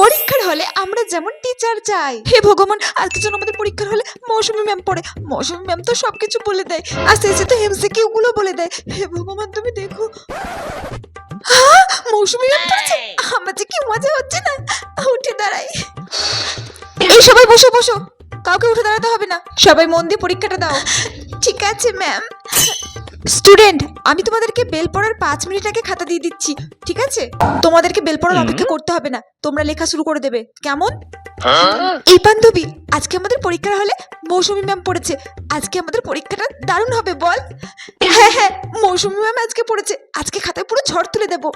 পরীক্ষার হলে আমরা যেমন টিচার চাই হে ভগবান আজকে যেন আমাদের পরীক্ষার হলে মৌসুমী ম্যাম পড়ে। মৌসুমী ম্যাম তো সবকিছু বলে দেয়। আস্তে আস্তে তো এমসিকিউ গুলো বলে দেয়। হে ভগবান তুমি দেখো। মৌসুমী ম্যাম পড়ছে? আমার যে কি মজা হচ্ছে না? উঠে দাঁড়াই। এই সবাই বসো বসো। কাউকে উঠে দাঁড়াতে হবে না। সবাই মন দিয়ে পরীক্ষাটা দাও। ঠিক আছে ম্যাম স্টুডেন্ট আমি তোমাদেরকে বেল পড়ার পাঁচ মিনিট আগে খাতা দিয়ে দিচ্ছি ঠিক আছে? তোমাদেরকে বেল পড়ার অপেক্ষা করতে হবে না তোমরা লেখা শুরু করে দেবে কেমন? এই বান্ধবী আজকে আমাদের পরীক্ষার হলে মৌসুমী ম্যাম পড়েছে আজকে আমাদের পরীক্ষাটা দারুণ হবে বল। হ্যাঁ হ্যাঁ মৌসুমী ম্যাম আজকে পড়েছে আজকে খাতায় পুরো ঝড় তুলে দেবো।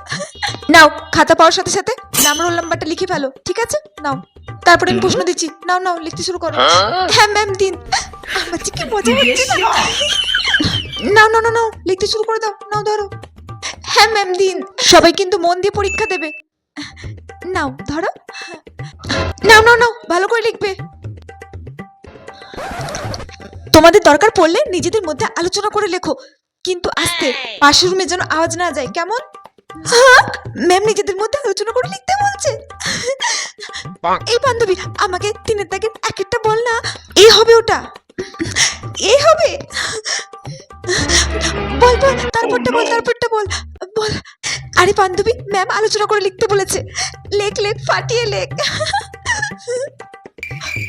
নাও খাতা পাওয়ার সাথে সাথে নাম রোল নাম্বারটা লিখে ফেলো ঠিক আছে? নাও। তারপরে আমি প্রশ্ন দিচ্ছি নাও নাও লিখতে শুরু করো। হ্যাঁ? ম্যাম দিন। আমার যে কি মজা হচ্ছে না? নাও নাও নাও নাও লিখতে শুরু করে দাও নাও ধরো। হ্যাঁ ম্যাম দিন। সবাই কিন্তু মন দিয়ে পরীক্ষা দেবে। নাও ধরো। নাও নাও নাও ভালো করে লিখবে। তোমাদের দরকার পড়লে নিজেদের মধ্যে আলোচনা করে লেখো। কিন্তু আস্তে পাশের রুমে যেন আওয়াজ না যায় কেমন? ম্যাম নিজেদের মধ্যে আলোচনা করে লিখতে বলছে। এই বান্ধবী, আমাকে তিনের দাগের এক একটা বল না। এ হবে ওটা। এ হবে। বল বল, তারপরটা বল তারপরটা বল। বল। আরে বান্ধবী, ম্যাম আলোচনা করে লিখতে বলেছে। লেখ লেখ, ফাটিয়ে লেখ।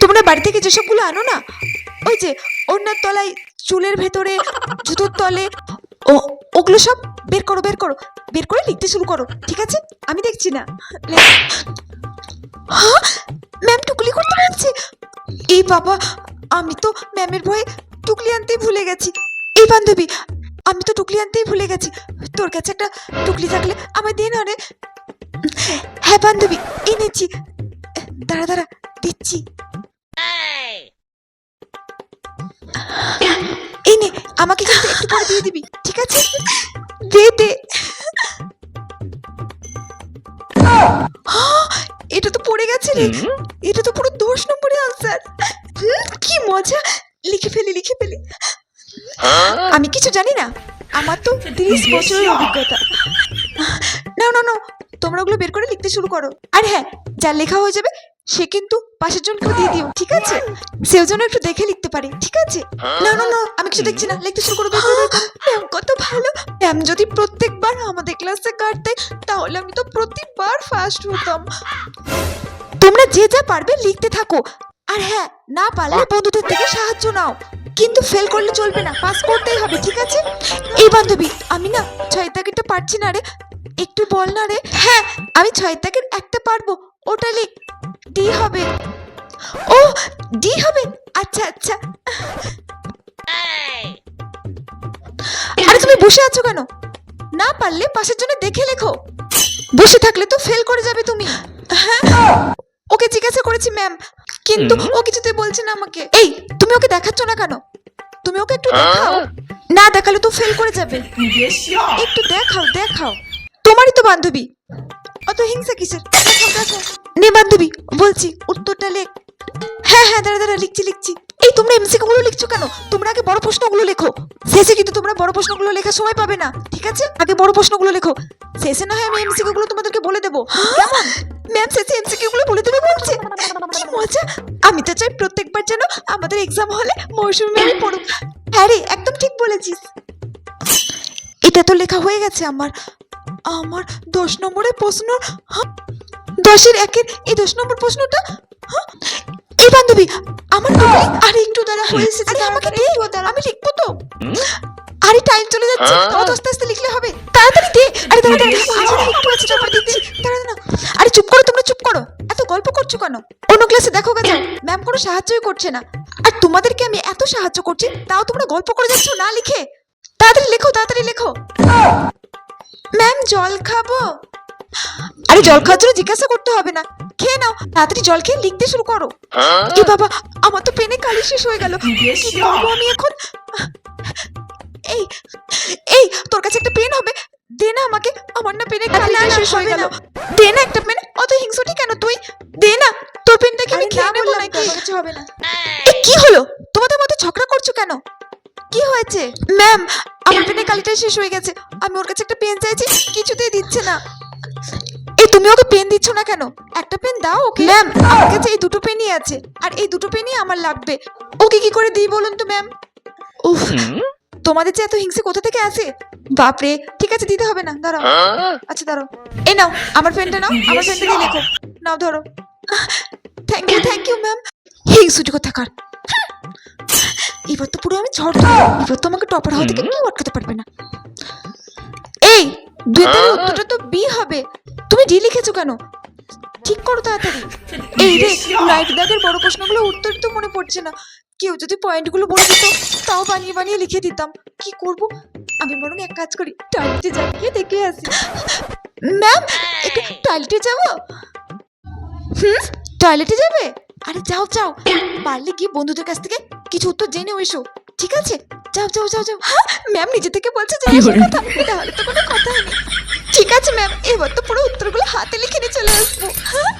তোমরা বাড়ি থেকে যেসবগুলো আনো না, ওই যে ওড়নার তলায় চুলের ভেতরে, জুতোর তলে ও, ওগুলো সব বের করো বের করো, বের করে লিখতে শুরু করো, ঠিক আছে? আমি দেখছি না। লেখ। হ্যাঁ? ম্যাম টুকলি করতে বলছে এই বাবা, আমি তো ম্যামের ভয়ে টুকলি আনতেই ভুলে গেছি। এই বান্ধবী, আমি তো টুকলি আনতেই ভুলে গেছি। তোর কাছে একটা টুকলি থাকলে আমার দিন রে। হ্যাঁ বান্ধবী, এনেছি। দাঁড়া দাঁড়া, দিচ্ছি। আমাকে কিন্তু একটু পরে দিয়ে দিবি ঠিক আছে? দে দে এটা তো পড়ে গেছে রে। এটা তো পুরো দশ নম্বরের আনসার কি মজা। লিখে ফেলি লিখে ফেলি। আমি কিছু জানি না। আমার তো তিরিশ বছরের অভিজ্ঞতা। না না না। তোমরা ওগুলো বের করে লিখতে শুরু করো। আর হ্যাঁ যার লেখা হয়ে যাবে সে কিন্তু পাশের জনকে দিয়ে দিও, ঠিক আছে? সেও যেন একটু দেখে লিখতে পারে, ঠিক আছে? না না না, আমি কিছু দেখছি না, লিখতে শুরু করো। ম্যাম, কত ভালো। ম্যাম, যদি প্রত্যেকবার আমাদের ক্লাসে কাটতে তাহলে আমি তো প্রতিবার ফার্স্ট হতাম। তোমরা যে যা পারবে লিখতে থাকো। আর হ্যাঁ না পারলে বন্ধুদের থেকে সাহায্য নাও। কিন্তু ফেল করলে চলবে না পাস করতেই হবে, ঠিক আছে? এই বান্ধবী, আমি না ছয় দাগেরটা পারছি না রে। একটু বল না রে। হ্যাঁ আমি ছয় দাগের একটা পারব, ওটা লিখ। ডি হবে। ও ডি হবে। আচ্ছা আচ্ছা। আরে তুমি বসে আছো কেন? না পারলে পাশের জন্য দেখে লেখো। বসে থাকলে তো ফেল করে যাবে তুমি। হ্যাঁ? ওকে জিজ্ঞাসা করেছি ম্যাম কিন্তু ও কিছুতেই বলছে না আমাকে। এই তুমি ওকে দেখাচ্ছ না কেন? তুমি ওকে একটু দেখাও। না দেখালে তো ফেল করে যাবে। একটু দেখাও দেখাও। তোমারই তো বান্ধবী। অত হিংসা কিসের নে বান্ধবী, বলছি, উত্তরটা লেখ। হ্যাঁ হ্যাঁ দাঁড়া দাঁড়া, লিখছি লিখছি। এই তোমরা এমসিকিউ গুলো লিখছো কেন? তোমরা আগে বড় প্রশ্নগুলো লেখো। শেষে কিন্তু তোমরা বড় প্রশ্নগুলো লেখার সময় পাবে না, ঠিক আছে? আগে বড় প্রশ্নগুলো লেখো। শেষে না হয় আমি এমসিকিউ গুলো তোমাদেরকে বলে দেবো। ম্যাম, শেষে এমসিকিউ গুলো বলে দেবে বলছে। কি মজা। আমি তো চাই প্রত্যেকবার যেন আমাদের এক্সাম হলে মৌসুমি ম্যামই পড়ুক। হ্যাঁ রে, একদম ঠিক বলেছিস। এটা তো লেখা হয়ে গেছে আমার। আমার দশ নম্বরের প্রশ্ন হ্যাঁ? দশের একের এই দশ নম্বর প্রশ্নটা হ্যাঁ? এই বান্ধবী? আমার আরে একটু দাঁড়া হয়ে এসেছে আমাকে দে। আমি লিখব তো। আরে টাইম চলে যাচ্ছে। অত আস্তে আস্তে লিখলে হবে। তাড়াতাড়ি দে। আরে দাঁড়া দাঁড়া। আরে চুপ করো তোমরা চুপ করো। এত গল্প করছ কেন? অন্য ক্লাসে দেখো গেছো ম্যাম কোনো সাহায্যই করছে না। আর তোমাদেরকে আমি এত সাহায্য করছি তাও তোমরা গল্প করে যাচ্ছ না লিখে? তাড়াতাড়ি লেখো তাড়াতাড়ি লেখো। ম্যাম জল খাব। আরে জল খাওয়ার জন্য জিজ্ঞাসা করতে হবে না। খেয়ে নাও তাড়াতাড়ি জল খেয়ে লিখতে শুরু করো। এ বাবা আমার তো পেনে কালি শেষ হয়ে গেল। কি করব আমি এখন? এই এই তোর কাছে একটা পেন হবে। দে না আমাকে আমার না পেনে কালি শেষ হয়ে গেল। দে না একটা পেন অত হিংসুটি কেন তুই? দে না তোর পেনটা কি আমি খেয়ে নেব নাকি? কিছু হবে না। কি হলো? তোমাদের মতো ঝগড়া করছ কেন? কি হয়েছে? ম্যাম আমার পেনে কালিটাই শেষ হয়ে গেছে। আমি ওর কাছে একটা পেন চাইছি কিছুতেই দিচ্ছে না। এই তুমি ওকে পেন দিচ্ছ না কেন? একটা পেন দাও ওকে। ম্যাম আমার কাছে এই দুটো পেনই আছে আর এই দুটো পেনই আমার লাগবে। ওকে কি করে দিই বলুন তো ম্যাম উফ! তোমাদের যে এত হিংসে কোথা থেকে আসে? বাপরে ঠিক আছে দিতে হবে না দাঁড়াও। আচ্ছা দাঁড়াও। এই নাও আমার পেনটা নাও আমার পেনটা দিয়ে লেখো। নাও ধরো। Thank you thank you ma'am হিংসুটি থাকার এবার তো পুরো আমি ঝড়। এবার তো আমাকে টপার হওয়া থেকে কেউ আটকাতে পারবে না। এই দুইটার উত্তরটা তো বি হবে। তুমি ডি লিখেছো কেন? ঠিক করো তাড়াতাড়ি। এই রে রাইট দাগের বড় প্রশ্নগুলো উত্তর তো মনে পড়ছে না। কেউ যদি পয়েন্টগুলো বলে দিত তাও বানিয়ে বানিয়ে লিখে দিতাম। কি করব? আমি বরং এক কাজ করি টয়লেটে যাই গিয়ে দেখে আসি। ম্যাম একটু টয়লেটে যাব হুম? টয়লেটে যাবে? আরে যাও যাও। পারলে গিয়ে বন্ধুদের কাছ থেকে কিছু উত্তর জেনেও এসো। ঠিক আছে? যাও যাও যাও যাও। হ্যাঁ? ম্যাম নিজে থেকে বলছে যে কথা। তাহলে তো কোনো কথা নেই। ঠিক আছে ম্যাম। এবার তো পুরো উত্তরগুলো হাতে লিখে নিয়ে চলে আসব। হ্যাঁ?